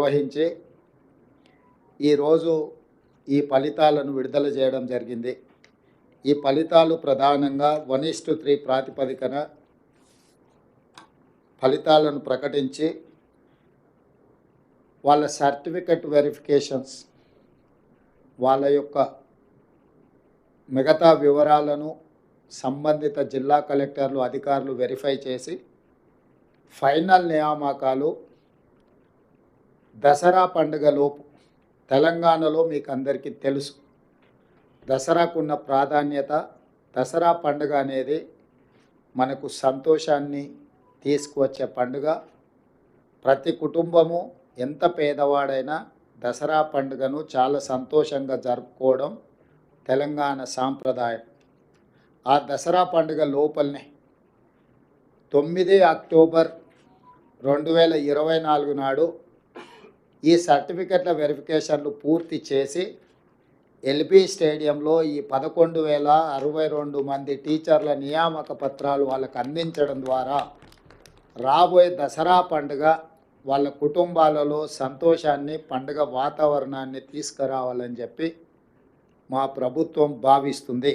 నిర్వహించి ఈరోజు ఈ ఫలితాలను విడుదల చేయడం జరిగింది. ఈ ఫలితాలు ప్రధానంగా వన్ ఇస్టు త్రీ ప్రాతిపదికన ఫలితాలను ప్రకటించి వాళ్ళ సర్టిఫికెట్ వెరిఫికేషన్స్ వాళ్ళ యొక్క మిగతా వివరాలను సంబంధిత జిల్లా కలెక్టర్లు అధికారులు వెరిఫై చేసి ఫైనల్ నియామకాలు దసరా పండుగలోపు తెలంగాణలో మీకు అందరికీ తెలుసు. దసరాకున్న ప్రాధాన్యత దసరా పండుగ అనేది మనకు సంతోషాన్ని తీసుకువచ్చే పండుగ. ప్రతి కుటుంబము ఎంత పేదవాడైనా దసరా పండుగను చాలా సంతోషంగా జరుపుకోవడం తెలంగాణ సాంప్రదాయం. ఆ దసరా పండుగ లోపలనే తొమ్మిది అక్టోబర్ రెండు వేల ఇరవై నాలుగు నాడు ఈ సర్టిఫికెట్ల వెరిఫికేషన్లు పూర్తి చేసి ఎల్బీ స్టేడియంలో ఈ పదకొండు వేల అరవై రెండు మంది టీచర్ల నియామక పత్రాలు వాళ్ళకు అందించడం ద్వారా రాబోయే దసరా పండుగ వాళ్ళ కుటుంబాలలో సంతోషాన్ని పండుగ వాతావరణాన్ని తీసుకురావాలని చెప్పి మా ప్రభుత్వం భావిస్తుంది.